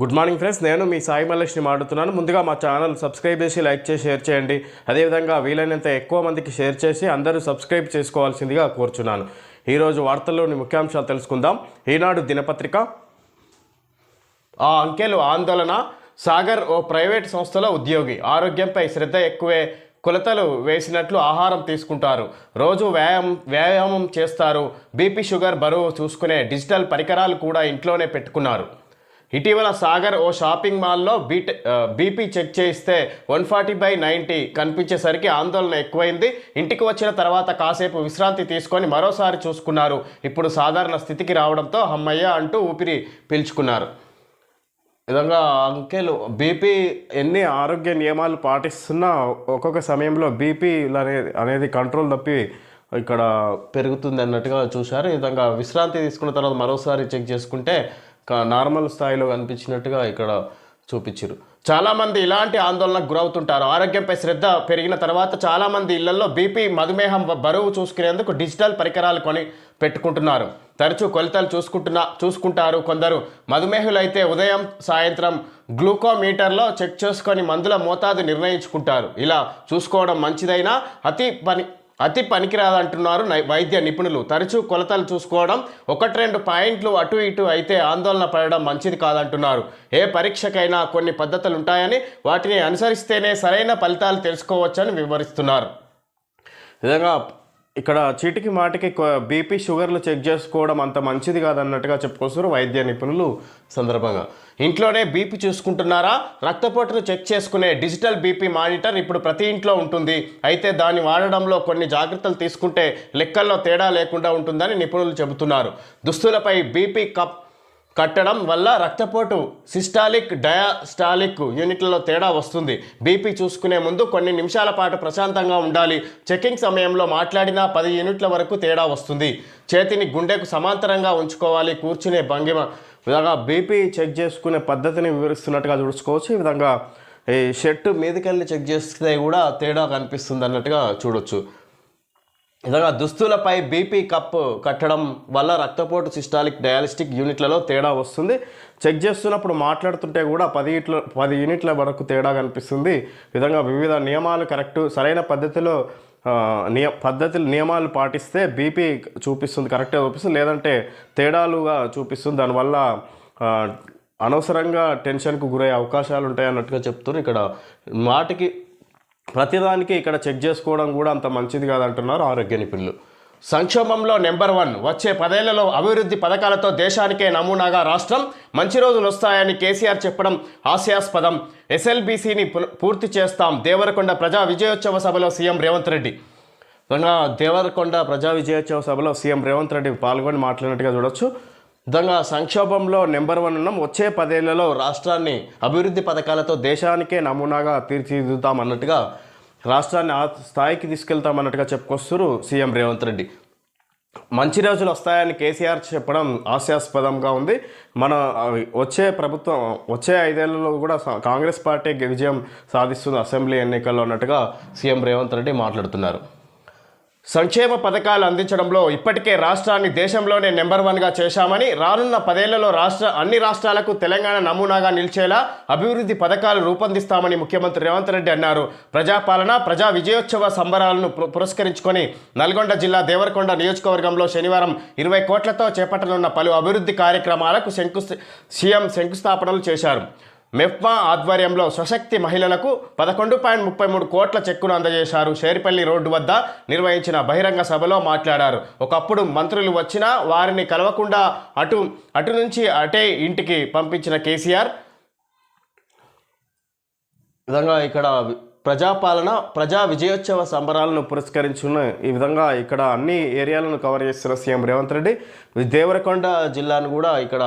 Good morning friends నేను మీ సాయి మల్లేష్ని మాట్లాడుతున్నాను. ముందుగా మా ఛానల్ సబ్స్క్రైబ్ చేసి లైక్ చేసి షేర్ చేయండి. అదేవిధంగా వీలైనంత ఎక్కువ మందికి షేర్ చేసి అందరూ సబ్స్క్రైబ్ చేసుకోవాల్సిందిగా కోరుచున్నాను. ఈరోజు వార్తల్లోని ముఖ్యాంశాలు తెలుసుకుందాం. ఈనాడు దినపత్రిక ఆ అంకెలు ఆందోళన సాగర్ ఓ ప్రైవేట్ సంస్థలో ఉద్యోగి ఆరోగ్యంపై శ్రద్ధ ఎక్కువే కొలతలు వేసినట్లు ఆహారం తీసుకుంటారు. రోజు వ్యాయామం వ్యాయామం చేస్తారు. బీపీ షుగర్ బరువు చూసుకునే డిజిటల్ పరికరాలు కూడా ఇంట్లోనే పెట్టుకున్నారు. ఇటీవల సాగర్ ఓ షాపింగ్ మాల్లో బీట్ బీపీ చెక్ చేయిస్తే వన్ ఫార్టీ బై నైంటీ కనిపించేసరికి ఆందోళన ఎక్కువైంది. ఇంటికి వచ్చిన తర్వాత కాసేపు విశ్రాంతి తీసుకొని మరోసారి చూసుకున్నారు. ఇప్పుడు సాధారణ స్థితికి రావడంతో అమ్మయ్య అంటూ ఊపిరి పీల్చుకున్నారు. విధంగా అంకెలు బీపీ ఎన్ని ఆరోగ్య నియమాలు పాటిస్తున్నా ఒక్కొక్క సమయంలో బీపీ అనేది అనేది కంట్రోల్ తప్పి ఇక్కడ పెరుగుతుంది అన్నట్టుగా చూశారు. ఈ విధంగా విశ్రాంతి తీసుకున్న తర్వాత మరోసారి చెక్ చేసుకుంటే నార్మల్ స్థాయిలో కనిపించినట్టుగా ఇక్కడ చూపించారు చాలామంది ఇలాంటి ఆందోళనకు గురవుతుంటారు. ఆరోగ్యంపై శ్రద్ధ పెరిగిన తర్వాత చాలామంది ఇళ్ళలో బీపీ మధుమేహం బరువు చూసుకునేందుకు డిజిటల్ పరికరాలు కొని పెట్టుకుంటున్నారు. తరచూ కొలతలు చూసుకుంటున్నా చూసుకుంటారు కొందరు. మధుమేహులైతే ఉదయం సాయంత్రం గ్లూకోమీటర్లో చెక్ చేసుకొని మందుల మోతాదు నిర్ణయించుకుంటారు. ఇలా చూసుకోవడం మంచిదైనా అతి పని అతి పనికిరాదంటున్నారు అంటున్నారు వైద్య నిపుణులు. తరచూ కొలతలు చూసుకోవడం ఒకటి రెండు పాయింట్లు అటు ఇటు అయితే ఆందోళన పడడం మంచిది కాదంటున్నారు. ఏ పరీక్షకైనా కొన్ని పద్ధతులు ఉంటాయని వాటిని అనుసరిస్తేనే సరైన ఫలితాలు తెలుసుకోవచ్చని వివరిస్తున్నారు. విధంగా ఇక్కడ చీటికి మాటికి బీపీ షుగర్లు చెక్ చేసుకోవడం అంత మంచిది కాదన్నట్టుగా చెప్పుకొస్తారు వైద్య నిపుణులు సందర్భంగా. ఇంట్లోనే బీపీ చూసుకుంటున్నారా? రక్తపోటును చెక్ చేసుకునే డిజిటల్ బీపీ మానిటర్ ఇప్పుడు ప్రతి ఇంట్లో ఉంటుంది. అయితే దాన్ని వాడడంలో కొన్ని జాగ్రత్తలు తీసుకుంటే లెక్కల్లో తేడా లేకుండా ఉంటుందని నిపుణులు చెబుతున్నారు. దుస్తులపై బీపీ కప్ కట్టడం వల్ల రక్తపోటు సిస్టాలిక్ డయాస్టాలిక్ యూనిట్లలో తేడా వస్తుంది. బీపీ చూసుకునే ముందు కొన్ని నిమిషాల పాటు ప్రశాంతంగా ఉండాలి. చెకింగ్ సమయంలో మాట్లాడినా పది యూనిట్ల వరకు తేడా వస్తుంది. చేతిని గుండెకు సమాంతరంగా ఉంచుకోవాలి. కూర్చునే భంగిమ. విధంగా బీపీ చెక్ చేసుకునే పద్ధతిని వివరిస్తున్నట్టుగా చూసుకోవచ్చు ఈ విధంగా ఈ షర్టు మీదకెళ్ళి చెక్ చేస్తే కూడా తేడా కనిపిస్తుంది అన్నట్టుగా చూడొచ్చు. విధంగా దుస్తులపై బీపీ కప్ కట్టడం వల్ల రక్తపోటు సిస్టాలిక్ డయాలిస్టిక్ యూనిట్లలో తేడా వస్తుంది. చెక్ చేస్తున్నప్పుడు మాట్లాడుతుంటే కూడా పది ఇట్ల పది యూనిట్ల వరకు తేడా కనిపిస్తుంది. విధంగా వివిధ నియమాలు కరెక్ట్ సరైన పద్ధతిలో నియ పద్ధతులు నియమాలు పాటిస్తే బీపీ చూపిస్తుంది కరెక్ట్గా చూపిస్తుంది. లేదంటే తేడాలుగా చూపిస్తుంది. దానివల్ల అనవసరంగా టెన్షన్కు గురయ్యే అవకాశాలు ఉంటాయి అన్నట్టుగా చెప్తున్నారు. ఇక్కడ మాటికి ప్రతిదానికి ఇక్కడ చెక్ చేసుకోవడం కూడా అంత మంచిది కాదంటున్నారు ఆరోగ్య నిపుణులు సంక్షోభంలో నెంబర్ వన్ వచ్చే పదేళ్ళలో అభివృద్ధి పథకాలతో దేశానికే నమూనాగా రాష్ట్రం మంచి రోజులు వస్తాయని కేసీఆర్ చెప్పడం హాస్యాస్పదం. ఎస్ఎల్బీసీని పూర్తి చేస్తాం. దేవరకొండ ప్రజా విజయోత్సవ సభలో సీఎం రేవంత్ రెడ్డి. దేవరకొండ ప్రజా విజయోత్సవ సభలో సీఎం రేవంత్ రెడ్డి పాల్గొని మాట్లాడినట్టుగా చూడొచ్చు. విధంగా సంక్షోభంలో నెంబర్ వన్ ఉన్నాం. వచ్చే పదేళ్ళలో రాష్ట్రాన్ని అభివృద్ధి పథకాలతో దేశానికే నమూనాగా తీర్చిదిద్దుతామన్నట్టుగా రాష్ట్రాన్ని ఆ స్థాయికి తీసుకెళ్తామన్నట్టుగా చెప్పుకొస్తారు సీఎం రేవంత్ రెడ్డి. మంచి రోజులు వస్తాయని కేసీఆర్ చెప్పడం హాస్యాస్పదంగా ఉంది. మన వచ్చే ప్రభుత్వం వచ్చే ఐదేళ్ళలో కూడా కాంగ్రెస్ పార్టీ విజయం సాధిస్తుంది అసెంబ్లీ ఎన్నికల్లో అన్నట్టుగా సీఎం రేవంత్ రెడ్డి మాట్లాడుతున్నారు. సంక్షేమ పథకాలు అందించడంలో ఇప్పటికే రాష్ట్రాన్ని దేశంలోనే నెంబర్ వన్గా చేశామని రానున్న పదేళ్ళలో రాష్ట్ర అన్ని రాష్ట్రాలకు తెలంగాణ నమూనాగా నిలిచేలా అభివృద్ధి పథకాలు రూపొందిస్తామని ముఖ్యమంత్రి రేవంత్ రెడ్డి అన్నారు. ప్రజాపాలన ప్రజా విజయోత్సవ సంబరాలను పురస్కరించుకొని నల్గొండ జిల్లా దేవరకొండ నియోజకవర్గంలో శనివారం ఇరవై కోట్లతో చేపట్టనున్న పలు అభివృద్ధి కార్యక్రమాలకు శంకు సీఎం శంకుస్థాపనలు చేశారు. మెఫ్మా ఆధ్వర్యంలో స్వశక్తి మహిళలకు పదకొండు పాయింట్ ముప్పై మూడు కోట్ల చెక్కును అందజేశారు. షేర్పల్లి రోడ్డు వద్ద నిర్వహించిన బహిరంగ సభలో మాట్లాడారు. ఒకప్పుడు మంత్రులు వచ్చినా వారిని కలవకుండా అటు అటు నుంచి అటే ఇంటికి పంపించిన కేసీఆర్ విధంగా ఇక్కడ ప్రజాపాలన ప్రజా విజయోత్సవ సంబరాలను పురస్కరించున్న ఈ విధంగా ఇక్కడ అన్ని ఏరియాలను కవర్ చేస్తున్న సీఎం రేవంత్ రెడ్డి దేవరకొండ జిల్లాను కూడా ఇక్కడ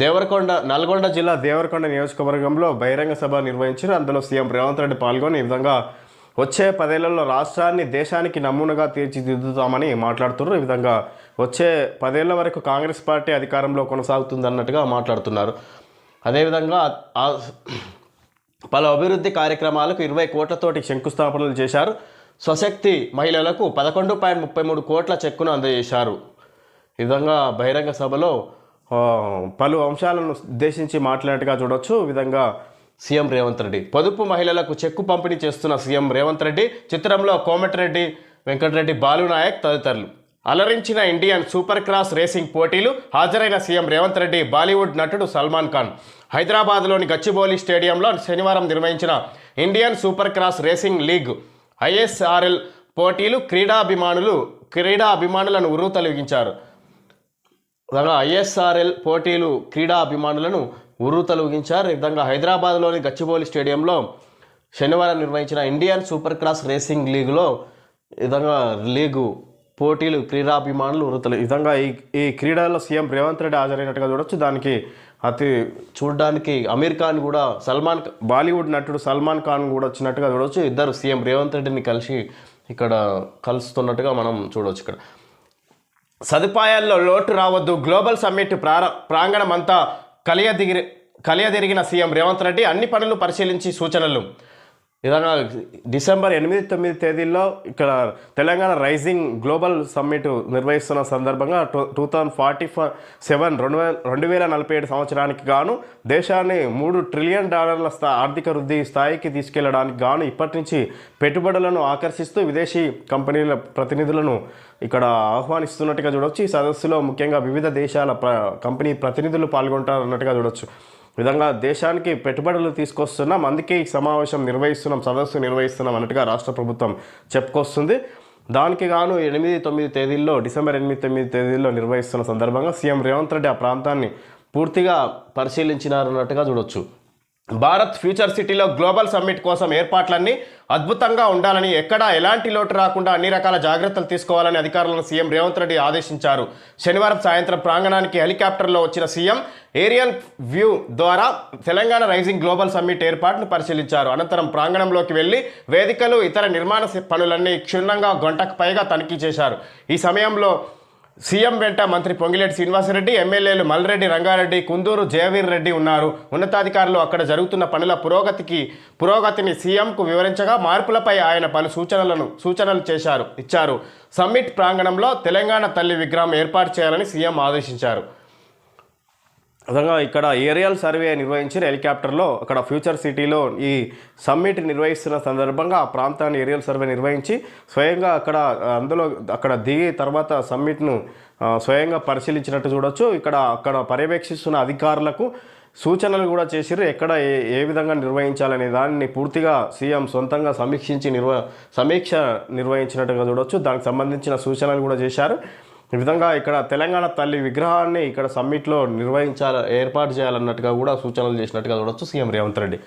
దేవరకొండ నల్గొండ జిల్లా దేవరకొండ నియోజకవర్గంలో బహిరంగ సభ నిర్వహించారు. అందులో సీఎం రేవంత్ రెడ్డి పాల్గొని ఈ విధంగా వచ్చే పదేళ్ళలో రాష్ట్రాన్ని దేశానికి నమూనాగా తీర్చిదిద్దుతామని మాట్లాడుతున్నారు. ఈ విధంగా వచ్చే పదేళ్ళ వరకు కాంగ్రెస్ పార్టీ అధికారంలో కొనసాగుతుంది అన్నట్టుగా మాట్లాడుతున్నారు. అదేవిధంగా పలు అభివృద్ధి కార్యక్రమాలకు ఇరవై కోట్లతోటి శంకుస్థాపనలు చేశారు. స్వశక్తి మహిళలకు పదకొండు పాయింట్ ముప్పై మూడు కోట్ల చెక్కును అందజేశారు. ఈ విధంగా బహిరంగ సభలో పలు అంశాలను ఉద్దేశించి మాట్లాడినట్టుగా చూడొచ్చు. ఈ విధంగా సీఎం రేవంత్ రెడ్డి పొదుపు మహిళలకు చెక్కు పంపిణీ చేస్తున్న సీఎం రేవంత్ రెడ్డి చిత్రంలో కోమటిరెడ్డి వెంకటరెడ్డి బాలునాయక్ తదితరులు. అలరించిన ఇండియన్ సూపర్ క్రాస్ రేసింగ్ పోటీలు హాజరైన సీఎం రేవంత్ రెడ్డి బాలీవుడ్ నటుడు సల్మాన్ ఖాన్. హైదరాబాద్లోని గచ్చిబౌలి స్టేడియంలో శనివారం నిర్వహించిన Indian supercross racing league ISRL పోటీలు క్రీడాభిమానులు క్రీడా అభిమానులను ఉరువు తొలగించారు విధంగా ఐఎస్ఆర్ఎల్ పోటీలు క్రీడా అభిమానులను ఉర్రు తొలగించారు ఈ విధంగా హైదరాబాద్లోని గచ్చిబౌలి స్టేడియంలో శనివారం నిర్వహించిన ఇండియన్ సూపర్ క్రాస్ రేసింగ్ లీగ్లో విధంగా లీగు పోటీలు క్రీడాభిమానులు ఉరుతలు ఈ విధంగా ఈ ఈ క్రీడల్లో సీఎం రేవంత్ రెడ్డి హాజరైనట్టుగా చూడొచ్చు. దానికి అతి చూడడానికి అమీర్ ఖాన్ కూడా సల్మాన్ బాలీవుడ్ నటుడు సల్మాన్ ఖాన్ కూడా వచ్చినట్టుగా చూడొచ్చు. ఇద్దరు సీఎం రేవంత్ రెడ్డిని కలిసి ఇక్కడ కలుస్తున్నట్టుగా మనం చూడొచ్చు ఇక్కడ. సదుపాయాల్లో లోటు రావద్దు. గ్లోబల్ సమ్మిట్ ప్రార ప్రాంగణం అంతా కలియదిగిరి కలియదిరిగిన సీఎం రేవంత్ రెడ్డి అన్ని పనులు పరిశీలించి సూచనలు. విధంగా డిసెంబర్ ఎనిమిది తొమ్మిది తేదీల్లో ఇక్కడ తెలంగాణ రైజింగ్ గ్లోబల్ సమ్మిట్ నిర్వహిస్తున్న సందర్భంగా two two thousand forty seven రెండు వేల రెండు వేల నలభై ఏడు సంవత్సరానికి గాను దేశాన్ని మూడు ట్రిలియన్ డాలర్ల స్థా ఆర్థిక వృద్ధి స్థాయికి తీసుకెళ్ళడానికి గాను ఇప్పటి నుంచి పెట్టుబడులను ఆకర్షిస్తూ విదేశీ కంపెనీల ప్రతినిధులను ఇక్కడ ఆహ్వానిస్తున్నట్టుగా చూడవచ్చు ఈ సదస్సులో ముఖ్యంగా వివిధ దేశాల ప్ర కంపెనీ ప్రతినిధులు పాల్గొంటారు అన్నట్టుగా విధంగా దేశానికి పెట్టుబడులు తీసుకొస్తున్నాం. అందుకే ఈ సమావేశం నిర్వహిస్తున్నాం సదస్సు నిర్వహిస్తున్నాం అన్నట్టుగా రాష్ట్ర ప్రభుత్వం చెప్పుకొస్తుంది. దానికి గాను ఎనిమిది తొమ్మిది తేదీల్లో డిసెంబర్ ఎనిమిది తొమ్మిది తేదీల్లో నిర్వహిస్తున్న సందర్భంగా సీఎం రేవంత్ రెడ్డి ఆ ప్రాంతాన్ని పూర్తిగా పరిశీలించినారన్నట్టుగా చూడొచ్చు. భారత్ ఫ్యూచర్ సిటీలో గ్లోబల్ సమ్మిట్ కోసం ఏర్పాట్లన్నీ అద్భుతంగా ఉండాలని ఎక్కడా ఎలాంటి లోటు రాకుండా అన్ని రకాల జాగ్రత్తలు తీసుకోవాలని అధికారులను సీఎం రేవంత్ రెడ్డి ఆదేశించారు. శనివారం సాయంత్రం ప్రాంగణానికి హెలికాప్టర్లో వచ్చిన సీఎం ఏరియల్ వ్యూ ద్వారా తెలంగాణ రైజింగ్ గ్లోబల్ సమ్మిట్ ఏర్పాటును పరిశీలించారు. అనంతరం ప్రాంగణంలోకి వెళ్ళి వేదికలు ఇతర నిర్మాణ పనులన్నీ క్షుణ్ణంగా గంటకు పైగా తనిఖీ చేశారు. ఈ సమయంలో సీఎం వెంట మంత్రి పొంగిలేటి శ్రీనివాసరెడ్డి ఎమ్మెల్యేలు మల్రెడ్డి రంగారెడ్డి కుందూరు జయవీర్ రెడ్డి ఉన్నారు. ఉన్నతాధికారులు అక్కడ జరుగుతున్న పనుల పురోగతికి పురోగతిని సీఎంకు వివరించగా మార్పులపై ఆయన పలు సూచనలను సూచనలు చేశారు ఇచ్చారు. సమ్మిట్ ప్రాంగణంలో తెలంగాణ తల్లి విగ్రహం ఏర్పాటు చేయాలని సీఎం ఆదేశించారు. విధంగా ఇక్కడ ఏరియల్ సర్వే నిర్వహించిన హెలికాప్టర్లో అక్కడ ఫ్యూచర్ సిటీలో ఈ సమ్మిట్ నిర్వహిస్తున్న సందర్భంగా ఆ ప్రాంతాన్ని ఏరియల్ సర్వే నిర్వహించి స్వయంగా అక్కడ అందులో అక్కడ దిగి తర్వాత సమ్మిట్ను స్వయంగా పరిశీలించినట్టు చూడొచ్చు. ఇక్కడ అక్కడ పర్యవేక్షిస్తున్న అధికారులకు సూచనలు కూడా చేసిరు ఎక్కడ ఏ ఏ విధంగా నిర్వహించాలనే దాన్ని పూర్తిగా సీఎం సొంతంగా సమీక్షించి నిర్వ సమీక్ష నిర్వహించినట్టుగా చూడొచ్చు. దానికి సంబంధించిన సూచనలు కూడా చేశారు. ఈ విధంగా ఇక్కడ తెలంగాణ తల్లి విగ్రహాన్ని ఇక్కడ సమ్మిట్లో నిర్వహించాల ఏర్పాటు చేయాలన్నట్టుగా కూడా సూచనలు చేసినట్టుగా చూడొచ్చు సీఎం రేవంత్ రెడ్డి.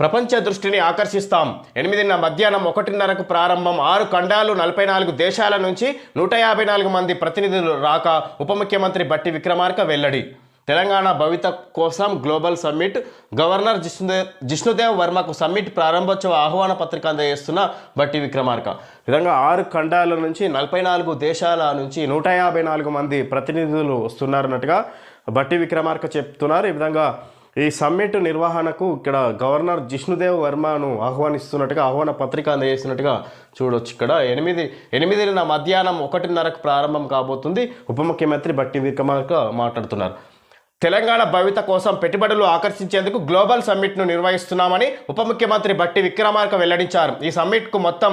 ప్రపంచ దృష్టిని ఆకర్షిస్తాం. ఎనిమిదిన్న మధ్యాహ్నం ఒకటిన్నరకు ప్రారంభం. ఆరు ఖండాలు నలభై నాలుగు దేశాల నుంచి నూట యాభై నాలుగు మంది ప్రతినిధులు రాక ఉప ముఖ్యమంత్రి బట్టి విక్రమార్క వెల్లడి. తెలంగాణ భవిత కోసం global summit. Governor Jishnudev Jishnudev వర్మకు summit ప్రారంభోత్సవ ఆహ్వాన పత్రిక అందజేస్తున్న బట్టి విక్రమార్క. విధంగా ఆరు ఖండాల నుంచి నలభై నాలుగు దేశాల నుంచి నూట యాభై నాలుగు మంది ప్రతినిధులు వస్తున్నారన్నట్టుగా బట్టి విక్రమార్క చెప్తున్నారు. ఈ విధంగా ఈ సమ్మిట్ నిర్వహణకు ఇక్కడ గవర్నర్ జిష్ణుదేవ్ వర్మను ఆహ్వానిస్తున్నట్టుగా ఆహ్వాన పత్రిక అందజేసినట్టుగా చూడొచ్చు ఇక్కడ. ఎనిమిది ఎనిమిదిన మధ్యాహ్నం ఒకటిన్నరకు ప్రారంభం కాబోతుంది. ఉప ముఖ్యమంత్రి బట్టి విక్రమార్క మాట్లాడుతున్నారు. తెలంగాణ భవిత కోసం పెట్టుబడులు ఆకర్షించేందుకు గ్లోబల్ సమ్మిట్ను నిర్వహిస్తున్నామని ఉప ముఖ్యమంత్రి బట్టి విక్రమార్క వెల్లడించారు. ఈ సమ్మిట్కు మొత్తం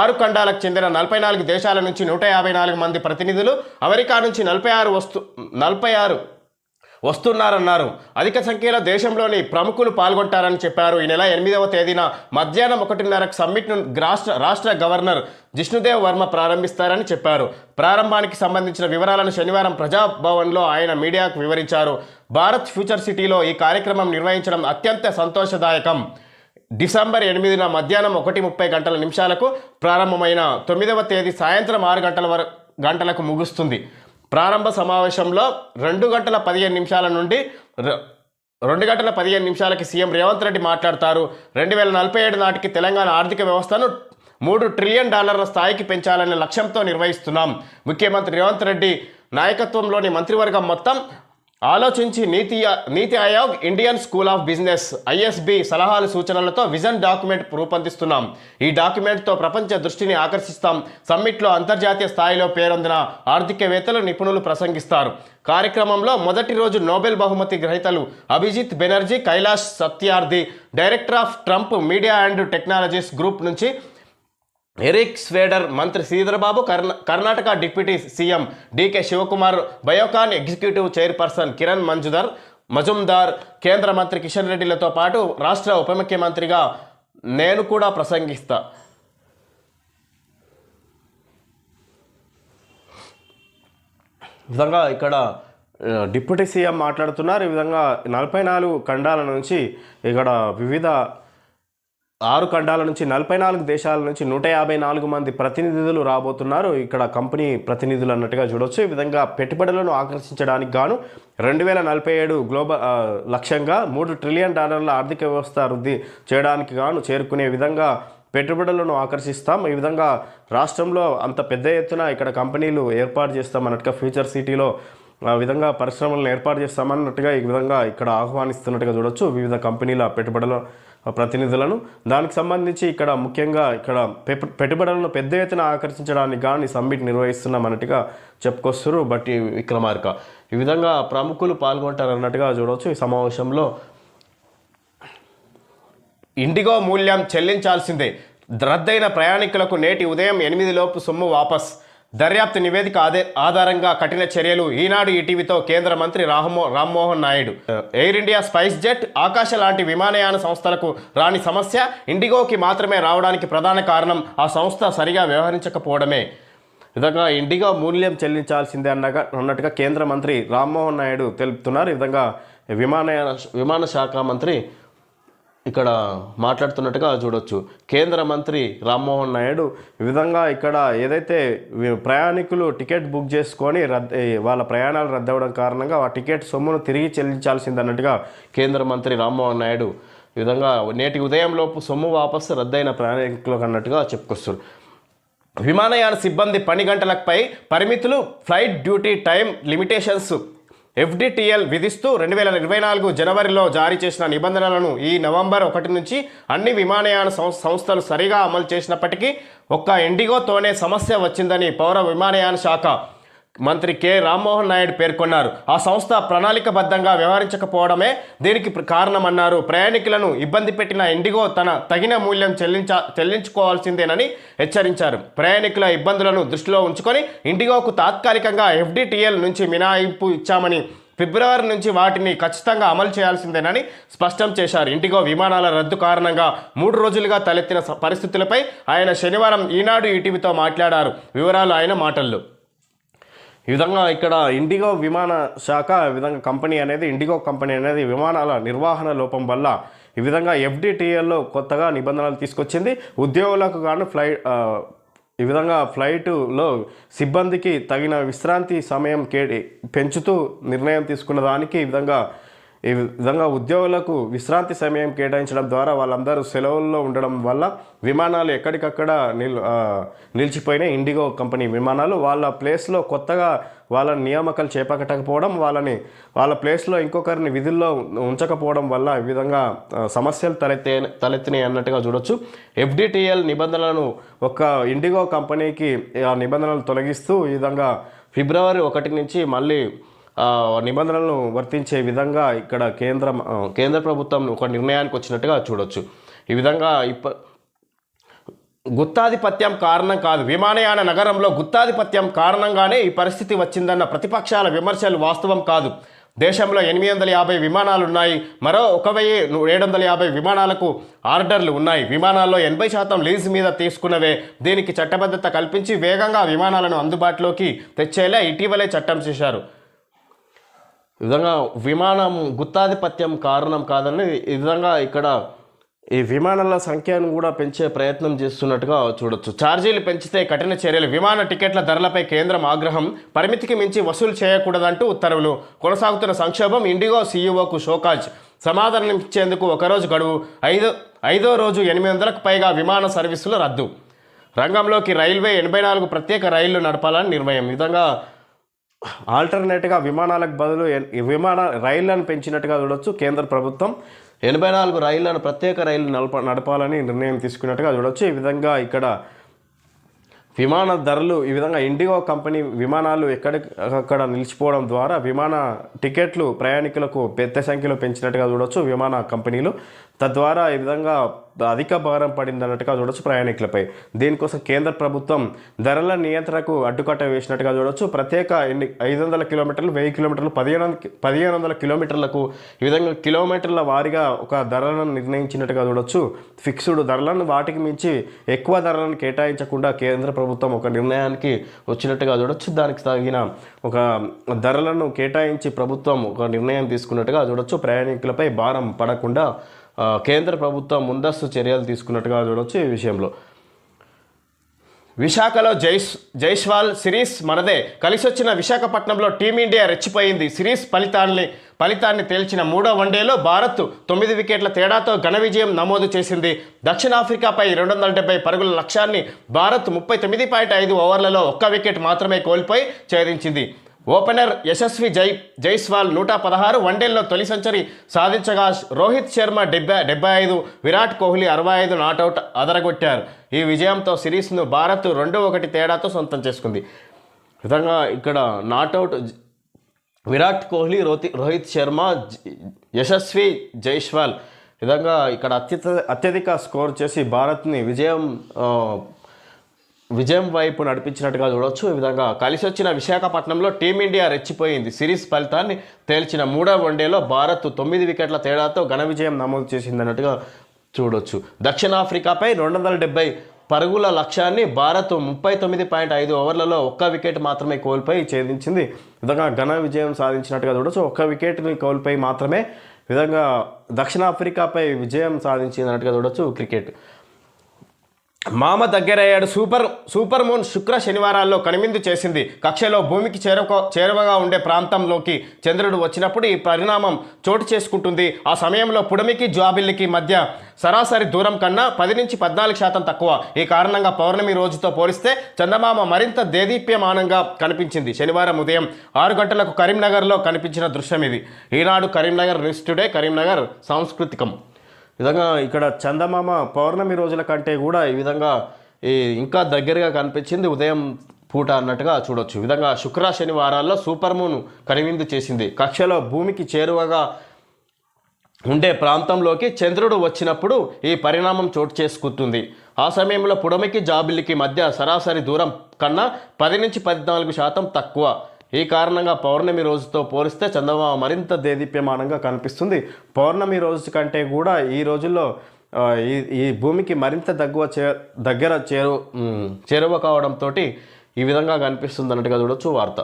ఆరు ఖండాలకు చెందిన నలభై నాలుగు దేశాల నుంచి నూట యాభై నాలుగు మంది ప్రతినిధులు అమెరికా నుంచి నలభై ఆరు వస్తు నలభై ఆరు వస్తున్నారన్నారు. అధిక సంఖ్యలో దేశంలోని ప్రముఖులు పాల్గొంటారని చెప్పారు. ఈ నెల ఎనిమిదవ తేదీన మధ్యాహ్నం ఒకటిన్నరకు సమ్మిట్ను రాష్ట్ర రాష్ట్ర గవర్నర్ జిష్ణుదేవ్ వర్మ ప్రారంభిస్తారని చెప్పారు. ప్రారంభానికి సంబంధించిన వివరాలను శనివారం ప్రజాభవన్లో ఆయన మీడియాకు వివరించారు. భారత్ ఫ్యూచర్ సిటీలో ఈ కార్యక్రమం నిర్వహించడం అత్యంత సంతోషదాయకం. డిసెంబర్ ఎనిమిదిన మధ్యాహ్నం ఒకటి ముప్పై గంటల నిమిషాలకు ప్రారంభమైన తొమ్మిదవ తేదీ సాయంత్రం ఆరు గంటల వరకు గంటలకు ముగుస్తుంది. ప్రారంభ సమావేశంలో రెండు గంటల పదిహేను నిమిషాల నుండి రెండు గంటల పదిహేను నిమిషాలకి సీఎం రేవంత్ రెడ్డి మాట్లాడతారు. రెండు వేల నలభై ఏడు నాటికి తెలంగాణ ఆర్థిక వ్యవస్థను మూడు ట్రిలియన్ డాలర్ల స్థాయికి పెంచాలనే లక్ష్యంతో నిర్వహిస్తున్నాం. ముఖ్యమంత్రి రేవంత్ రెడ్డి నాయకత్వంలోని మంత్రివర్గం మొత్తం ఆలోచించి Niti Niti Aayog Indian school of business ISB సలహాలు సూచనలతో విజన్ డాక్యుమెంట్ రూపొందిస్తున్నాం. ఈ డాక్యుమెంట్తో ప్రపంచ దృష్టిని ఆకర్షిస్తాం. సమ్మిట్లో అంతర్జాతీయ స్థాయిలో పేరొందిన ఆర్థికవేత్తలు నిపుణులు ప్రసంగిస్తారు. కార్యక్రమంలో మొదటి రోజు నోబెల్ బహుమతి గ్రహీతలు Abhijit Banerjee Kailash Satyarthi director of Trump media and technologies group నుంచి ఎరిక్ స్వేడర్ మంత్రి శ్రీధరబాబు కర్ణ Karnataka deputy CM DK Shivakumar Biocon executive chairperson Kiran మంజుదర్ Mazumdar కేంద్ర మంత్రి కిషన్ రెడ్డిలతో పాటు రాష్ట్ర ఉప ముఖ్యమంత్రిగా నేను కూడా ప్రసంగిస్తా. విధంగా ఇక్కడ డిప్యూటీ సీఎం మాట్లాడుతున్నారు. ఈ విధంగా నలభై నాలుగు ఖండాల నుంచి ఇక్కడ వివిధ ఆరు ఖండాల నుంచి నలభై నాలుగు దేశాల నుంచి నూట యాభై నాలుగు మంది ప్రతినిధులు రాబోతున్నారు. ఇక్కడ కంపెనీ ప్రతినిధులు అన్నట్టుగా చూడొచ్చు. ఈ విధంగా పెట్టుబడులను ఆకర్షించడానికి గాను రెండు వేల నలభై ఏడు గ్లోబల్ లక్ష్యంగా మూడు ట్రిలియన్ డాలర్ల ఆర్థిక వ్యవస్థ వృద్ధి చేయడానికి గాను చేరుకునే విధంగా పెట్టుబడులను ఆకర్షిస్తాం. ఈ విధంగా రాష్ట్రంలో అంత పెద్ద ఎత్తున ఇక్కడ కంపెనీలు ఏర్పాటు చేస్తాం అన్నట్టుగా ఫ్యూచర్ సిటీలో ఆ విధంగా పరిశ్రమలను ఏర్పాటు చేస్తామన్నట్టుగా ఈ విధంగా ఇక్కడ ఆహ్వానిస్తున్నట్టుగా చూడొచ్చు. వివిధ కంపెనీల పెట్టుబడులు ప్రతినిధులను. దానికి సంబంధించి ఇక్కడ ముఖ్యంగా ఇక్కడ పెట్టుబడులను పెద్ద ఎత్తున ఆకర్షించడానికి కానీ సమ్మిట్ నిర్వహిస్తున్నామన్నట్టుగా చెప్పుకొస్తారు బట్టి విక్రమార్క. ఈ విధంగా ప్రముఖులు పాల్గొంటారు అన్నట్టుగా చూడవచ్చు ఈ సమావేశంలో ఇండిగో మూల్యం చెల్లించాల్సిందే. రద్దయిన ప్రయాణికులకు నేటి ఉదయం ఎనిమిది లోపు సొమ్ము వాపస్ దర్యాప్తు నివేదిక ఆదే ఆధారంగా కఠిన చర్యలు ఈనాడు ఈటీవీతో కేంద్ర మంత్రి రామ్మో Rammohan Naidu. Air India spicejet Akasa లాంటి విమానయాన సంస్థలకు రాని సమస్య ఇండిగోకి మాత్రమే రావడానికి ప్రధాన కారణం ఆ సంస్థ సరిగా వ్యవహరించకపోవడమే. విధంగా ఇండిగో మూల్యం చెల్లించాల్సిందే అన్నగా అన్నట్టుగా కేంద్ర మంత్రి రామ్మోహన్ నాయుడు తెలుపుతున్నారు. ఈ విధంగా విమానయాన విమాన శాఖ మంత్రి ఇక్కడ మాట్లాడుతున్నట్టుగా చూడొచ్చు. కేంద్ర మంత్రి రామ్మోహన్ నాయుడు విధంగా ఇక్కడ ఏదైతే ప్రయాణికులు టికెట్ బుక్ చేసుకొని రద్దు వాళ్ళ ప్రయాణాలు రద్దవడం కారణంగా ఆ టికెట్ సొమ్మును తిరిగి చెల్లించాల్సింది అన్నట్టుగా కేంద్ర మంత్రి రామ్మోహన్ నాయుడు ఈ విధంగా నేటి ఉదయంలోపు సొమ్ము వాపసు రద్దయిన ప్రయాణికులకు అన్నట్టుగా చెప్పుకొస్తారు విమానయాన సిబ్బంది పని గంటలపై పరిమితులు flight duty time limitations FDTL విధిస్తూ రెండు వేల ఇరవై నాలుగు జనవరిలో జారీ చేసిన నిబంధనలను ఈ నవంబర్ ఒకటి నుంచి అన్ని విమానయాన సం- సంస్థలు సరిగా అమలు చేసినప్పటికీ ఒక్క ఇండిగోతోనే సమస్య వచ్చిందని పౌర విమానయాన శాఖ మంత్రి కె. రామ్మోహన్ నాయుడు పేర్కొన్నారు. ఆ సంస్థ ప్రణాళికబద్ధంగా వ్యవహరించకపోవడమే దీనికి కారణమన్నారు. ప్రయాణికులను ఇబ్బంది పెట్టిన ఇండిగో తన తగిన మూల్యం చెల్లించ చెల్లించుకోవాల్సిందేనని హెచ్చరించారు. ప్రయాణికుల ఇబ్బందులను దృష్టిలో ఉంచుకొని ఇండిగోకు తాత్కాలికంగా ఎఫ్డిటిఎల్ నుంచి మినహాయింపు ఇచ్చామని ఫిబ్రవరి నుంచి వాటిని ఖచ్చితంగా అమలు చేయాల్సిందేనని స్పష్టం చేశారు. ఇండిగో విమానాల రద్దు కారణంగా మూడు రోజులుగా తలెత్తిన పరిస్థితులపై ఆయన శనివారం ఈనాడు ఈటీవీతో మాట్లాడారు. వివరాలు ఆయన మాటల్లో. ఈ విధంగా ఇక్కడ ఇండిగో విమాన శాఖ ఈ విధంగా కంపెనీ అనేది ఇండిగో కంపెనీ అనేది విమానాల నిర్వహణ లోపం వల్ల ఈ విధంగా ఎఫ్డిటిఎల్లో కొత్తగా నిబంధనలు తీసుకొచ్చింది. ఉద్యోగులకు గాను ఫ్లైట్ ఈ విధంగా ఫ్లైటులో సిబ్బందికి తగిన విశ్రాంతి సమయం కే పెంచుతూ నిర్ణయం తీసుకున్న దానికి ఈ విధంగా ఈ విధంగా ఉద్యోగులకు విశ్రాంతి సమయం కేటాయించడం ద్వారా వాళ్ళందరూ సెలవుల్లో ఉండడం వల్ల విమానాలు ఎక్కడికక్కడ నిల్ నిలిచిపోయిన నిలిచిపోయినాయి. ఇండిగో కంపెనీ విమానాలు వాళ్ళ ప్లేస్లో కొత్తగా వాళ్ళ నియామకాలు చేపట్టకపోవడం వాళ్ళని వాళ్ళ ప్లేస్లో ఇంకొకరిని విధుల్లో ఉంచకపోవడం వల్ల ఈ విధంగా సమస్యలు తలెత్తే తలెత్తినాయి అన్నట్టుగా చూడొచ్చు. ఎఫ్డిటిఎల్ నిబంధనలను ఒక ఇండిగో కంపెనీకి ఆ నిబంధనలు తొలగిస్తూ ఈ విధంగా ఫిబ్రవరి ఒకటి నుంచి మళ్ళీ నిబంధనలను వర్తించే విధంగా ఇక్కడ కేంద్ర కేంద్ర ప్రభుత్వం ఒక నిర్ణయానికి వచ్చినట్టుగా చూడొచ్చు. ఈ విధంగా ఇప్ప గుత్తాధిపత్యం కారణం కాదు. విమానయాన నగరంలో గుత్తాధిపత్యం కారణంగానే ఈ పరిస్థితి వచ్చిందన్న ప్రతిపక్షాల విమర్శలు వాస్తవం కాదు. దేశంలో ఎనిమిది వందల యాభై విమానాలు ఉన్నాయి మరో ఒక వెయ్యి ఏడు వందల యాభై విమానాలకు ఆర్డర్లు ఉన్నాయి. విమానాల్లో ఎనభై శాతం లీజ్ మీద తీసుకున్నవే. దీనికి చట్టబద్ధత కల్పించి వేగంగా విమానాలను అందుబాటులోకి తెచ్చేలా ఇటీవలే చట్టం చేశారు. ఈ విధంగా విమానం గుత్తాధిపత్యం కారణం కాదని ఈ విధంగా ఇక్కడ ఈ విమానాల సంఖ్యను కూడా పెంచే ప్రయత్నం చేస్తున్నట్టుగా చూడొచ్చు. ఛార్జీలు పెంచితే కఠిన చర్యలు. విమాన టికెట్ల ధరలపై కేంద్రం ఆగ్రహం. పరిమితికి మించి వసూలు చేయకూడదంటూ ఉత్తర్వులు. కొనసాగుతున్న సంక్షోభం ఇండిగో సీఈఓకు షోకాజ్. సమాధానం ఇచ్చేందుకు ఒకరోజు గడువు. ఐదో ఐదో రోజు ఎనిమిది వందలకు పైగా విమాన సర్వీసులు రద్దు. రంగంలోకి రైల్వే ఎనభై నాలుగు ప్రత్యేక రైళ్ళు నడపాలని నిర్ణయం. విధంగా ఆల్టర్నేట్గా విమానాలకు బదులు విమాన రైళ్ళను పెంచినట్టుగా చూడొచ్చు కేంద్ర ప్రభుత్వం. ఎనభై నాలుగు రైళ్ళను ప్రత్యేక రైళ్ళు నడప నడపాలని నిర్ణయం తీసుకున్నట్టుగా చూడొచ్చు. ఈ విధంగా ఇక్కడ విమాన ధరలు ఈ విధంగా ఇండిగో కంపెనీ విమానాలు ఎక్కడికక్కడ నిలిచిపోవడం ద్వారా విమాన టికెట్లు ప్రయాణికులకు పెద్ద సంఖ్యలో పెంచినట్టుగా చూడొచ్చు విమాన కంపెనీలు. తద్వారా ఈ విధంగా అధిక భారం పడింది అన్నట్టుగా చూడొచ్చు ప్రయాణికులపై. దీనికోసం కేంద్ర ప్రభుత్వం ధరల నియంత్రణకు అడ్డుకట్ట వేసినట్టుగా చూడొచ్చు. ప్రత్యేక ఎన్ని ఐదు వందల కిలోమీటర్లు వెయ్యి కిలోమీటర్లు పదిహేను పదిహేను వందల కిలోమీటర్లకు ఈ విధంగా కిలోమీటర్ల వారీగా ఒక ధరలను నిర్ణయించినట్టుగా చూడొచ్చు. ఫిక్స్డ్ ధరలను వాటికి మించి ఎక్కువ ధరలను కేటాయించకుండా కేంద్ర ప్రభుత్వం ఒక నిర్ణయానికి వచ్చినట్టుగా చూడొచ్చు. దానికి తగిన ఒక ధరలను కేటాయించి ప్రభుత్వం ఒక నిర్ణయం తీసుకున్నట్టుగా చూడొచ్చు. ప్రయాణికులపై భారం పడకుండా కేంద్ర ప్రభుత్వం ముందస్తు చర్యలు తీసుకున్నట్టుగా చూడవచ్చు ఈ విషయంలో. విశాఖలో జైస్ జైస్వాల్ సిరీస్ మనదే. కలిసొచ్చిన విశాఖపట్నంలో టీమిండియా రెచ్చిపోయింది. సిరీస్ ఫలితాన్ని ఫలితాన్ని తేల్చిన మూడో వన్డేలో భారత్ తొమ్మిది వికెట్ల తేడాతో ఘన విజయం నమోదు చేసింది. దక్షిణాఫ్రికాపై రెండు వందల డెబ్బై పరుగుల లక్ష్యాన్ని భారత్ ముప్పై తొమ్మిది పాయింట్ ఐదు ఓవర్లలో ఒక్క వికెట్ మాత్రమే కోల్పోయి ఛేదించింది. ఓపెనర్ యశస్వి జై జైస్వాల్ నూట పదహారు వన్డేల్లో తొలి సెంచరీ సాధించగా రోహిత్ శర్మ డెబ్బై డెబ్బై ఐదు విరాట్ కోహ్లీ అరవై ఐదు నాటౌట్ అదరగొట్టారు. ఈ విజయంతో సిరీస్ను భారత్ రెండు ఒకటి తేడాతో సొంతం చేసుకుంది. విధంగా ఇక్కడ నాటౌట్ విరాట్ కోహ్లీ రోతి రోహిత్ శర్మ యశస్వి జైస్వాల్. విధంగా ఇక్కడ అత్యత అత్యధిక స్కోర్ చేసి భారత్ని విజయం విజయం వైపు నడిపించినట్టుగా చూడొచ్చు. ఈ విధంగా కలిసి వచ్చిన విశాఖపట్నంలో టీమిండియా రెచ్చిపోయింది. సిరీస్ ఫలితాన్ని తేల్చిన మూడో వన్డేలో భారత్ తొమ్మిది వికెట్ల తేడాతో ఘన విజయం నమోదు చేసింది అన్నట్టుగా చూడొచ్చు. దక్షిణాఫ్రికాపై రెండు వందల డెబ్బై పరుగుల లక్ష్యాన్ని భారత్ ముప్పై తొమ్మిది పాయింట్ ఐదు ఓవర్లలో ఒక్క వికెట్ మాత్రమే కోల్పోయి ఛేదించింది. విధంగా ఘన విజయం సాధించినట్టుగా చూడొచ్చు. ఒక్క వికెట్ని కోల్పోయి మాత్రమే విధంగా దక్షిణాఫ్రికాపై విజయం సాధించినట్టుగా చూడొచ్చు క్రికెట్. మామ దగ్గరయ్యాడు. సూపర్ సూపర్ మూన్ శుక్ర శనివారాల్లో కనుమిందు చేసింది. కక్షలో భూమికి చేరుకో చేరువగా ఉండే ప్రాంతంలోకి చంద్రుడు వచ్చినప్పుడు ఈ పరిణామం చోటు చేసుకుంటుంది. ఆ సమయంలో పుడమికి జాబిల్లికి మధ్య సరాసరి దూరం కన్నా పది నుంచి పద్నాలుగు శాతం తక్కువ. ఈ కారణంగా పౌర్ణమి రోజుతో పోలిస్తే చందమామ మరింత దేదీప్యమానంగా కనిపించింది. శనివారం ఉదయం ఆరు గంటలకు కరీంనగర్లో కనిపించిన దృశ్యం ఇది. ఈనాడు కరీంనగర్ న్యూస్ టుడే కరీంనగర్ సాంస్కృతికం. విధంగా ఇక్కడ చందమామ పౌర్ణమి రోజుల కంటే కూడా ఈ విధంగా ఈ ఇంకా దగ్గరగా కనిపించింది. ఉదయం పూట అన్నట్టుగా చూడొచ్చు. విధంగా శుక్ర శనివారాల్లో సూపర్ మూన్ కనువిందు చేసింది. కక్షలో భూమికి చేరువగా ఉండే ప్రాంతంలోకి చంద్రుడు వచ్చినప్పుడు ఈ పరిణామం చోటు చేసుకుంటుంది. ఆ సమయంలో పుడమికి జాబిల్లికి మధ్య సరాసరి దూరం కన్నా పది నుంచి పద్నాలుగు శాతం తక్కువ. ఈ కారణంగా పౌర్ణమి రోజుతో పోలిస్తే చంద్రబాబు మరింత దేదీప్యమానంగా కనిపిస్తుంది. పౌర్ణమి రోజు కంటే కూడా ఈ రోజుల్లో ఈ ఈ భూమికి మరింత దగ్గర చే దగ్గర చేరు చేరువ కావడంతో ఈ విధంగా కనిపిస్తుంది అన్నట్టుగా చూడొచ్చు వార్త.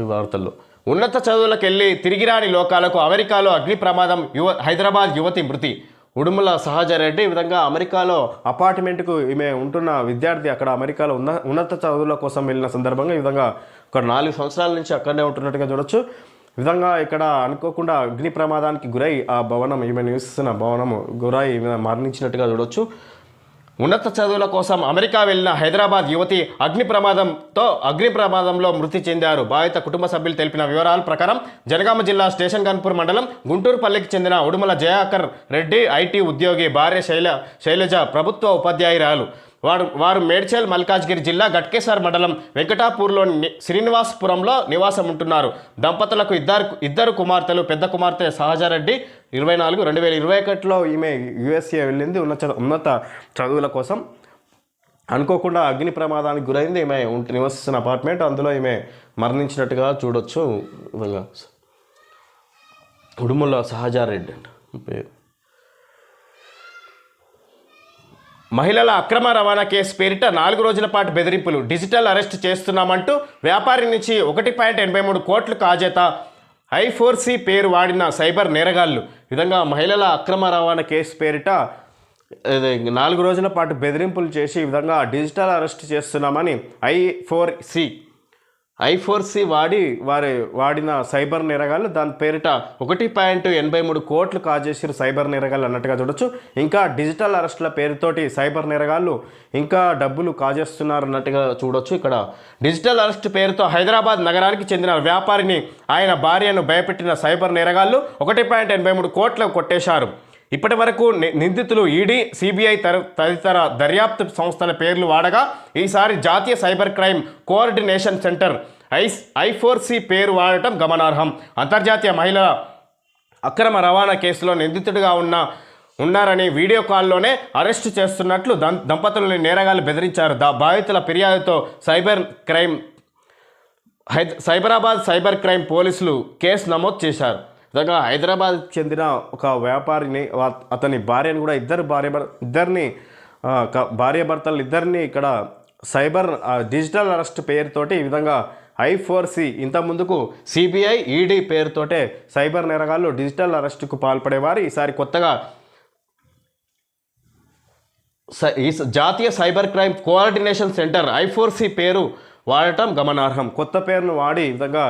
ఈ వార్తల్లో. ఉన్నత చదువులకు వెళ్ళి తిరిగిరాని లోకాలకు అమెరికాలో అగ్ని ప్రమాదం యువ హైదరాబాద్ యువతి మృతి. ఉడుమల సహజారెడ్డి ఈ విధంగా అమెరికాలో అపార్ట్మెంట్కు ఈమె ఉంటున్న విద్యార్థి అక్కడ అమెరికాలో ఉన్న ఉన్నత చదువుల కోసం వెళ్ళిన సందర్భంగా ఈ విధంగా ఒక నాలుగు సంవత్సరాల నుంచి అక్కడనే ఉంటున్నట్టుగా చూడొచ్చు. విధంగా ఇక్కడ అనుకోకుండా అగ్ని ప్రమాదానికి గురై ఆ భవనం ఈమె నివసిస్తున్న భవనం గురై మరణించినట్టుగా చూడొచ్చు. ఉన్నత చదువుల కోసం అమెరికా వెళ్ళిన హైదరాబాద్ యువతి అగ్ని ప్రమాదంతో అగ్ని ప్రమాదంలో మృతి చెందారు. బాధిత కుటుంబ సభ్యులు తెలిపిన వివరాల ప్రకారం జనగామ జిల్లా స్టేషన్ గన్పూర్ మండలం గుంటూరుపల్లికి చెందిన ఉడుమల జయాకర్ రెడ్డి ఐటీ ఉద్యోగి భార్య శైల శైలజ ప్రభుత్వ ఉపాధ్యాయురాలు. వారు వారు మేడ్చల్ మల్కాజ్గిరి జిల్లా గట్కేసార్ మండలం వెంకటాపూర్లోని శ్రీనివాసపురంలో నివాసం ఉంటున్నారు దంపతులకు ఇద్దరు ఇద్దరు కుమార్తెలు పెద్ద కుమార్తె సహజారెడ్డి ఇరవై నాలుగు రెండు వేల ఇరవై ఒకటిలో ఈమె యుఎస్ఏ వెళ్ళింది. ఉన్నత ఉన్నత చదువుల కోసం అనుకోకుండా అగ్ని ప్రమాదానికి గురైంది. ఈమె ఉంట- నివసిస్తున్న అపార్ట్మెంట్. అందులో ఈమె మరణించినట్టుగా చూడొచ్చు. విధంగా ఉడుముల సహజారెడ్డి అంట. పేరు. మహిళల అక్రమ రవాణా కేసు పేరిట నాలుగు రోజుల పాటు బెదిరింపులు. డిజిటల్ అరెస్ట్ చేస్తున్నామంటూ వ్యాపారి నుంచి ఒకటి పాయింట్ ఎనభై మూడు కోట్లు కాజేత ఐ ఫోర్ సి పేరు వాడిన సైబర్ నేరగాళ్ళు. విధంగా మహిళల అక్రమ రవాణా కేసు పేరిట నాలుగు రోజుల పాటు బెదిరింపులు చేసి ఈ విధంగా డిజిటల్ అరెస్ట్ చేస్తున్నామని I four C I four C వాడి వారి వాడిన సైబర్ నేరగాళ్ళు దాని పేరిట ఒకటి పాయింట్ ఎనభై మూడు కోట్లు కాజేసారు సైబర్ నేరగాళ్ళు అన్నట్టుగా చూడొచ్చు. ఇంకా డిజిటల్ అరెస్టుల పేరుతోటి సైబర్ నేరగాళ్ళు ఇంకా డబ్బులు కాజేస్తున్నారు అన్నట్టుగా చూడొచ్చు ఇక్కడ. డిజిటల్ అరెస్ట్ పేరుతో హైదరాబాద్ నగరానికి చెందిన వ్యాపారిని ఆయన భార్యను భయపెట్టిన సైబర్ నేరగాళ్ళు ఒకటి పాయింట్ ఎనభై మూడు కోట్లు కొట్టేశారు. ఇప్పటి వరకు నిందితులు ఈడీ సిబిఐ తర తదితర దర్యాప్తు సంస్థల పేర్లు వాడగా ఈసారి జాతీయ cyber crime coordination centre I I four C పేరు వాడటం గమనార్హం. అంతర్జాతీయ మహిళల అక్రమ రవాణా కేసులో నిందితుడిగా ఉన్న ఉన్నారని వీడియో కాల్లోనే అరెస్టు చేస్తున్నట్లు దం దంపతులని నేరగాలు బెదిరించారు. దా బాధితుల ఫిర్యాదుతో cyber crime Hyderabad Cyberabad cyber crime పోలీసులు కేసు నమోదు చేశారు. విధంగా హైదరాబాద్ చెందిన ఒక వ్యాపారిని అతని భార్యను కూడా ఇద్దరు భార్య ఇద్దరిని భార్యాభర్తలు భార్య భర్తలు ఇద్దరిని ఇక్కడ సైబర్ డిజిటల్ అరెస్ట్ పేరుతోటి ఈ విధంగా ఐ ఫోర్ సి ఇంత ముందుకు సిబిఐ ఈడీ పేరుతోటే సైబర్ నేరగాళ్ళు డిజిటల్ అరెస్టుకు పాల్పడేవారు. ఈసారి కొత్తగా ఈ స- జాతీయ cyber crime coordination centre I four C పేరు వాడటం గమనార్హం. కొత్త పేరును వాడి ఈ విధంగా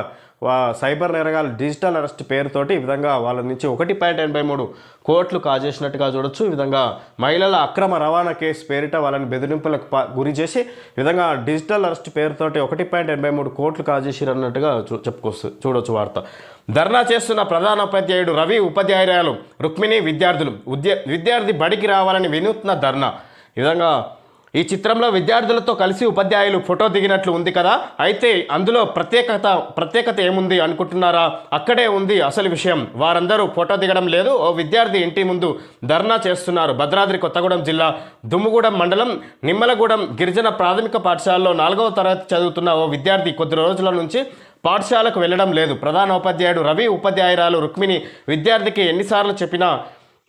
సైబర్ నేరగాలు డిజిటల్ అరెస్ట్ పేరుతోటి ఈ విధంగా వాళ్ళ నుంచి ఒకటి పాయింట్ ఎనభై మూడు కోట్లు కాజేసినట్టుగా చూడొచ్చు. ఈ విధంగా మహిళల అక్రమ రవాణా కేసు పేరిట వాళ్ళని బెదిరింపులకు గురి చేసి ఈ విధంగా డిజిటల్ అరెస్ట్ పేరుతోటి ఒకటి పాయింట్ ఎనభై మూడు కోట్లు కాజేసిరు అన్నట్టుగా చూ చెప్పుకోవచ్చు చూడొచ్చు వార్త. ధర్నా చేస్తున్న ప్రధాన ఉపాధ్యాయుడు రవి ఉపాధ్యాయురాలు రుక్మిణి విద్యార్థులు ఉద్య విద్యార్థి బడికి రావాలని వినూత్న ధర్నా. ఈ విధంగా ఈ చిత్రంలో విద్యార్థులతో కలిసి ఉపాధ్యాయులు ఫోటో దిగినట్లు ఉంది కదా. అయితే అందులో ప్రత్యేకత ప్రత్యేకత ఏముంది అనుకుంటున్నారా? అక్కడే ఉంది అసలు విషయం. వారందరూ ఫోటో దిగడం లేదు. ఓ విద్యార్థి ఇంటి ముందు ధర్నా చేస్తున్నారు. భద్రాద్రి కొత్తగూడెం జిల్లా దుమ్ముగూడెం మండలం నిమ్మలగూడెం గిరిజన ప్రాథమిక పాఠశాలలో నాలుగవ తరగతి చదువుతున్న ఓ విద్యార్థి కొద్ది రోజుల నుంచి పాఠశాలకు వెళ్ళడం లేదు. ప్రధాన ఉపాధ్యాయుడు రవి ఉపాధ్యాయురాలు రుక్మిణి విద్యార్థికి ఎన్నిసార్లు చెప్పినా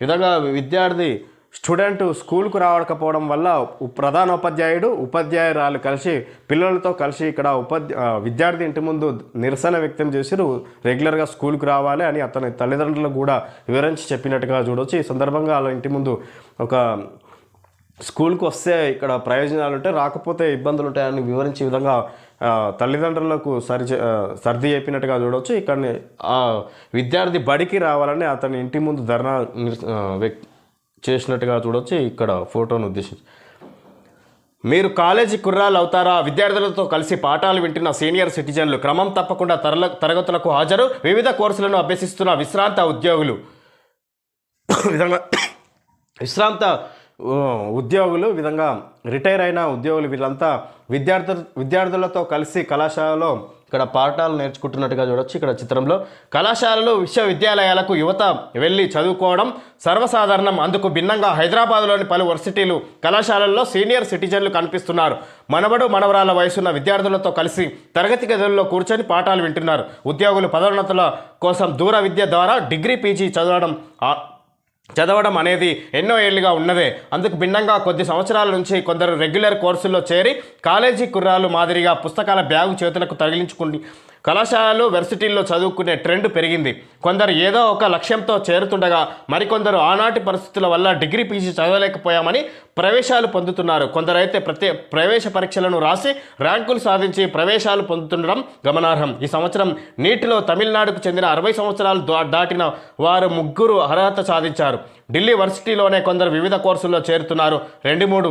విధంగా విద్యార్థి స్టూడెంట్ స్కూల్కు రావకపోవడం వల్ల ప్రధానోపాధ్యాయుడు ప్రధాన ఉపాధ్యాయుడు ఉపాధ్యాయురాలు కలిసి పిల్లలతో కలిసి ఇక్కడ ఉపాధ్యా విద్యార్థి ఇంటి ముందు నిరసన వ్యక్తం చేసిరు. రెగ్యులర్గా స్కూల్కి రావాలి అని అతని తల్లిదండ్రులకు కూడా వివరించి చెప్పినట్టుగా చూడవచ్చు ఈ సందర్భంగా వాళ్ళ ఇంటి ముందు ఒక స్కూల్కి వస్తే ఇక్కడ ప్రయోజనాలు ఉంటాయి రాకపోతే ఇబ్బందులు ఉంటాయని వివరించే విధంగా తల్లిదండ్రులకు సరి సర్ది చెప్పినట్టుగా చూడవచ్చు ఇక్కడ ఆ విద్యార్థి బడికి రావాలని అతని ఇంటి ముందు ధర్నా చేసినట్టుగా చూడవచ్చు ఇక్కడ ఫోటోను ఉద్దేశించి. మీరు కాలేజీ కుర్రాలు అవుతారా? విద్యార్థులతో కలిసి పాఠాలు వింటున్న సీనియర్ సిటిజన్లు క్రమం తప్పకుండా తరల తరగతులకు హాజరు. వివిధ కోర్సులను అభ్యసిస్తున్న విశ్రాంత ఉద్యోగులు. విధంగా విశ్రాంత ఉద్యోగులు విధంగా రిటైర్ అయిన ఉద్యోగులు వీళ్ళంతా విద్యార్థు విద్యార్థులతో కలిసి కళాశాలలో ఇక్కడ పాఠాలు నేర్చుకుంటున్నట్టుగా చూడొచ్చు. ఇక్కడ చిత్రంలో కళాశాలలు విశ్వవిద్యాలయాలకు యువత వెళ్ళి చదువుకోవడం సర్వసాధారణం. అందుకు భిన్నంగా హైదరాబాద్లోని పలు వర్సిటీలు కళాశాలల్లో సీనియర్ సిటిజన్లు కనిపిస్తున్నారు. మనవడు మనవరాల వయసున్న విద్యార్థులతో కలిసి తరగతి గదుల్లో కూర్చొని పాఠాలు వింటున్నారు. ఉద్యోగులు పదోన్నతుల కోసం దూర విద్య ద్వారా డిగ్రీ పీజీ చదవడం చదవడం అనేది ఎన్నో ఏళ్ళుగా ఉన్నదే. అందుకు భిన్నంగా కొద్ది సంవత్సరాల నుంచి కొందరు రెగ్యులర్ కోర్సుల్లో చేరి కాలేజీ కుర్రాలు మాదిరిగా పుస్తకాల బ్యాగు చేతులకు తగిలించుకుని కళాశాలలు వర్సిటీల్లో చదువుకునే ట్రెండ్ పెరిగింది. కొందరు ఏదో ఒక లక్ష్యంతో చేరుతుండగా మరికొందరు ఆనాటి పరిస్థితుల వల్ల డిగ్రీ పీజీ చదవలేకపోయామని ప్రవేశాలు పొందుతున్నారు. కొందరైతే ప్రతి ప్రవేశ పరీక్షలను రాసి ర్యాంకులు సాధించి ప్రవేశాలు పొందుతుండడం గమనార్హం. ఈ సంవత్సరం నీటిలో తమిళనాడుకు చెందిన అరవై సంవత్సరాలు దా- దాటిన వారు ముగ్గురు అర్హత సాధించారు. ఢిల్లీ వర్సిటీలోనే కొందరు వివిధ కోర్సుల్లో చేరుతున్నారు. రెండు మూడు.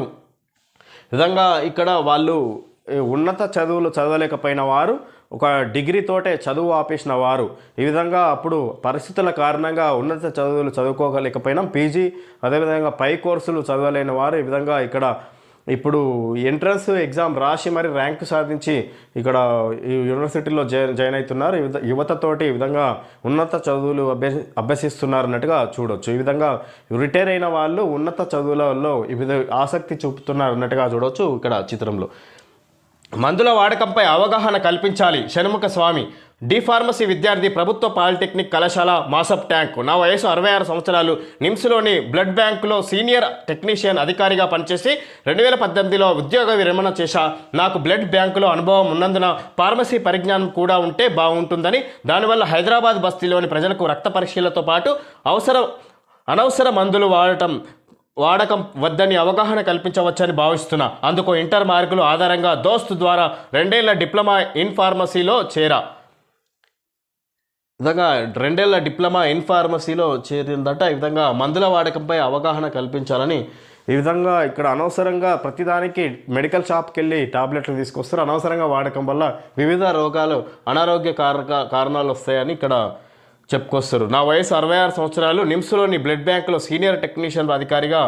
విధంగా ఇక్కడ వాళ్ళు ఉన్నత చదువులు చదవలేకపోయిన వారు ఒక డిగ్రీతోటే చదువు ఆపేసిన వారు ఈ విధంగా అప్పుడు పరిస్థితుల కారణంగా ఉన్నత చదువులు చదువుకోగలేకపోయినా పీజీ అదేవిధంగా పై కోర్సులు చదవలేని వారు ఈ విధంగా ఇక్కడ ఇప్పుడు ఎంట్రన్స్ ఎగ్జామ్ రాసి మరి ర్యాంకు సాధించి ఇక్కడ ఈ యూనివర్సిటీలో జాయిన్ జాయిన్ అవుతున్నారు. యువతతోటి ఈ విధంగా ఉన్నత చదువులు అభ్యసి అభ్యసిస్తున్నారు అన్నట్టుగా చూడొచ్చు. ఈ విధంగా రిటైర్ అయిన వాళ్ళు ఉన్నత చదువులలో ఈ ఆసక్తి చూపుతున్నారు అన్నట్టుగా చూడొచ్చు ఇక్కడ చిత్రంలో. మందుల వాడకంపై అవగాహన కల్పించాలి. షణ్ముఖ స్వామి డి ఫార్మసీ విద్యార్థి ప్రభుత్వ పాలిటెక్నిక్ కళాశాల మాసప్ ట్యాంక్. నా వయసు అరవై ఆరు సంవత్సరాలు. నిమ్స్లోని బ్లడ్ బ్యాంకులో సీనియర్ టెక్నీషియన్ అధికారిగా పనిచేసి రెండు వేల పద్దెనిమిదిలో ఉద్యోగ విరమణ చేశా. నాకు బ్లడ్ బ్యాంకులో అనుభవం ఉన్నందున ఫార్మసీ పరిజ్ఞానం కూడా ఉంటే బాగుంటుందని దానివల్ల హైదరాబాద్ బస్తీలోని ప్రజలకు రక్త పరీక్షలతో పాటు అవసరం అనవసర మందులు వాడటం వాడకం వద్దని అవగాహన కల్పించవచ్చని భావిస్తున్నా. అందుకు ఇంటర్ మార్కులు ఆధారంగా దోస్త్ ద్వారా రెండేళ్ళ డిప్లొమా ఇన్ ఫార్మసీలో చేరా. విధంగా రెండేళ్ళ డిప్లొమా ఇన్ ఫార్మసీలో చేరిందట. ఈ విధంగా మందుల వాడకంపై అవగాహన కల్పించాలని ఈ విధంగా ఇక్కడ అనవసరంగా ప్రతిదానికి మెడికల్ షాప్కి వెళ్ళి టాబ్లెట్లు తీసుకొస్తారు. అనవసరంగా వాడకం వల్ల వివిధ రోగాలు అనారోగ్య కారక కారణాలు వస్తాయని ఇక్కడ చెప్పుకొస్తారు. నా వయసు అరవై ఆరు సంవత్సరాలు. నిమ్స్లోని బ్లడ్ బ్యాంకులో సీనియర్ టెక్నీషియన్ అధికారిగా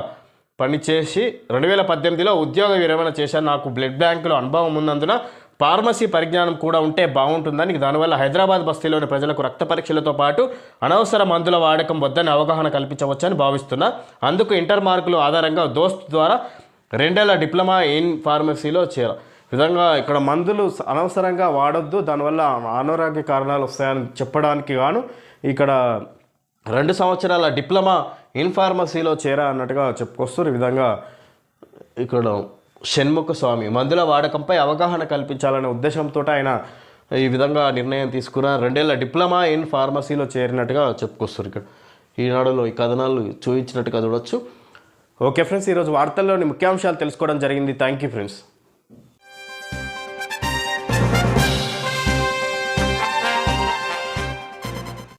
పనిచేసి రెండు వేల పద్దెనిమిదిలో ఉద్యోగ విరమణ చేశాను. నాకు బ్లడ్ బ్యాంకులో అనుభవం ఉన్నందున ఫార్మసీ పరిజ్ఞానం కూడా ఉంటే బాగుంటుందని దానివల్ల హైదరాబాద్ బస్తీలోని ప్రజలకు రక్త పరీక్షలతో పాటు అనవసర మందుల వాడకం వద్దని అవగాహన కల్పించవచ్చని భావిస్తున్నా. అందుకు ఇంటర్ మార్కులు ఆధారంగా దోస్త్ ద్వారా రెండేళ్ళ డిప్లొమా ఇన్ ఫార్మసీలో చేర విధంగా ఇక్కడ మందులు అనవసరంగా వాడొద్దు. దానివల్ల అనారోగ్య కారణాలు వస్తాయని చెప్పడానికి గాను ఇక్కడ రెండు సంవత్సరాల డిప్లొమా ఇన్ ఫార్మసీలో చేరా అన్నట్టుగా చెప్పుకొస్తారు ఈ విధంగా ఇక్కడ షణ్ముఖ స్వామి మందుల వాడకంపై అవగాహన కల్పించాలనే ఉద్దేశంతో ఆయన ఈ విధంగా నిర్ణయం తీసుకున్న రెండేళ్ళ డిప్లొమా ఇన్ ఫార్మసీలో చేరినట్టుగా చెప్పుకొస్తారు ఇక్కడ ఈనాడులో ఈ కథనాలు చూపించినట్టుగా చూడొచ్చు. ఓకే ఫ్రెండ్స్ ఈరోజు వార్తల్లోని ముఖ్యాంశాలు తెలుసుకోవడం జరిగింది. Thank you friends.